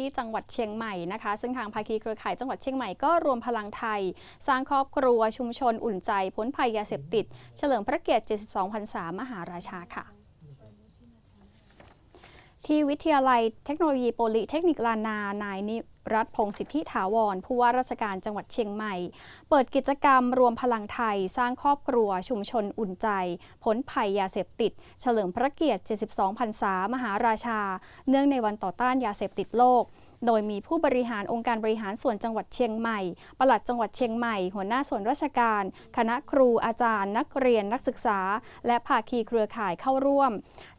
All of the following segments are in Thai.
ที่จังหวัดเชียงใหม่นะคะ ซึ่งทางภาคีเครือข่ายจังหวัดเชียงใหม่ก็รวมพลังไทย สร้างครอบครัวชุมชนอุ่นใจพ้นภัยยาเสพติด เฉลิมพระเกียรติ 72พรรษามหาราชาค่ะ ที่วิทยาลัยเทคโนโลยีโปลิเทคนิคลานานายนิรัตพงศิทธิถาวร ผู้ว่าราชการจังหวัดเชียงใหม่ เปิดกิจกรรมรวมพลังไทย สร้างครอบครัวชุมชนอุ่นใจพ้นภัยยาเสพติด เฉลิมพระเกียรติ 72พรรษามหาราชา เนื่องในวันต่อต้านยาเสพติดโลก โดยมีผู้บริหารองค์การบริหารส่วนจังหวัดเชียงใหม่ ปลัดจังหวัดเชียงใหม่ หัวหน้าส่วนราชการ คณะครูอาจารย์ นักเรียนนักศึกษา และภาคีเครือข่ายเข้าร่วม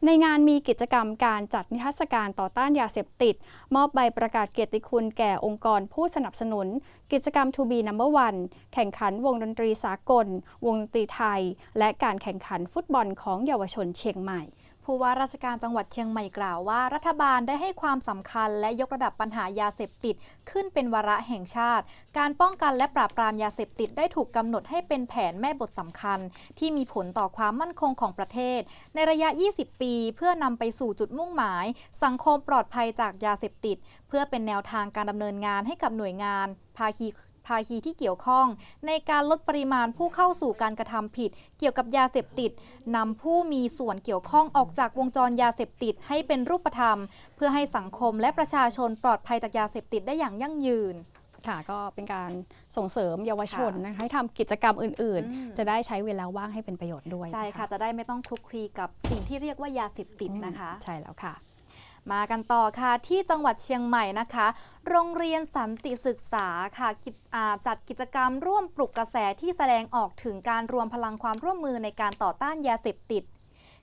ในงานมีกิจกรรมการจัดนิทรรศการต่อต้านยาเสพติด มอบใบประกาศเกียรติคุณแก่องค์กรผู้สนับสนุน กิจกรรม To be number one แข่งขันวงดนตรีสากล วงดนตรีไทย และการแข่งขันฟุตบอลของเยาวชนเชียงใหม่ ผู้ว่าราชการจังหวัดเชียงใหม่กล่าวว่า รัฐบาลได้ให้ความสำคัญและยกระดับปัญหายาเสพติด ขึ้นเป็นวาระแห่งชาติ การป้องกันและปราบปรามยาเสพติดได้ถูกกำหนดให้เป็นแผนแม่บทสำคัญ ที่มีผลต่อความมั่นคงของประเทศ ในระยะ 20 ปี เพื่อนำไปสู่จุดมุ่งหมาย สังคมปลอดภัยจากยาเสพติด เพื่อเป็นแนวทางการดำเนินงานให้กับหน่วยงาน ภาคี ภาคีที่เกี่ยวข้อง ในการลดปริมาณผู้เข้าสู่การกระทำผิด เกี่ยวกับยาเสพติดนำผู้มีส่วนเกี่ยวข้องออกจากวงจรยาเสพติดให้เป็นรูปธรรม เพื่อให้สังคมและประชาชนปลอดภัยจากยาเสพติดได้อย่างยั่งยืนค่ะก็เป็นการส่งเสริมเยาวชนค่ะนะคะให้ทำกิจกรรมอื่นอืมๆจะได้ใช้เวลาว่างให้เป็นประโยชน์ด้วย ใช่ค่ะ จะได้ไม่ต้องคลุกคลีกับสิ่งที่เรียกว่ายาเสพติดนะคะ ใช่แล้วค่ะ มากันต่อค่ะที่จังหวัดเชียงใหม่นะคะ โรงเรียนสันติศึกษาค่ะจัดกิจกรรมร่วมปลุกกระแสที่แสดงออกถึงการรวมพลังความร่วมมือในการต่อต้านยาเสพติด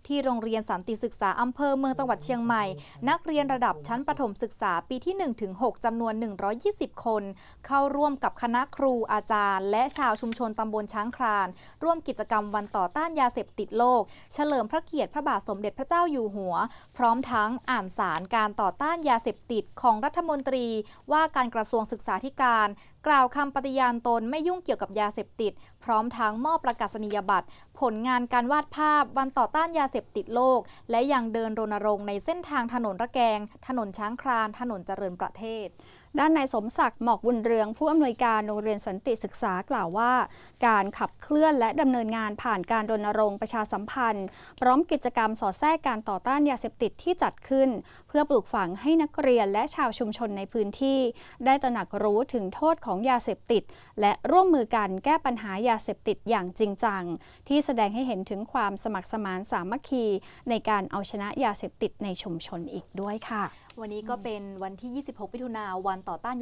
ที่โรงเรียนสันติศึกษาอำเภอเมืองจังหวัดเชียงใหม่ นักเรียนระดับชั้นประถมศึกษาปีที่1-6จำนวน 120 คน เข้าร่วมกับคณะครูอาจารย์ และชาวชุมชนตำบลช้างคลาน ร่วมกิจกรรมวันต่อต้านยาเสพติดโลก เฉลิมพระเกียรติพระบาทสมเด็จพระเจ้าอยู่หัว พร้อมทั้งอ่านสารการต่อต้านยาเสพติดของรัฐมนตรี ว่าการกระทรวงศึกษาธิการ กล่าวคำปฏิญาณตนไม่ยุ่งเกี่ยวกับยาเสพติด พร้อมทั้งมอบประกาศนียบัตร ผลงานการวาดภาพวันต่อต้านยาเสพติดโลก และยังเดินรณรงค์ในเส้นทางถนนระแกง ถนนช้างคราน ถนนเจริญประเทศ ด้านนายสมศักดิ์หมอกบุญเรืองผู้อำนวยการโรงเรียนสันติศึกษากล่าวว่า การขับเคลื่อนและดำเนินงานผ่านการรณรงค์ประชาสัมพันธ์ พร้อมกิจกรรมสอดแทรกการต่อต้านยาเสพติดที่จัดขึ้น เพื่อปลูกฝังให้นักเรียนและชาวชุมชนในพื้นที่ ได้ตระหนักรู้ถึงโทษของยาเสพติด และร่วมมือกันแก้ปัญหายาเสพติดอย่างจริงจัง ที่แสดงให้เห็นถึงความสมัครสมานสามัคคี ในการเอาชนะยาเสพติดในชุมชนอีกด้วยค่ะ วันนี้ก็เป็นวันที่ 26มิถุนาวันต่อต้านยา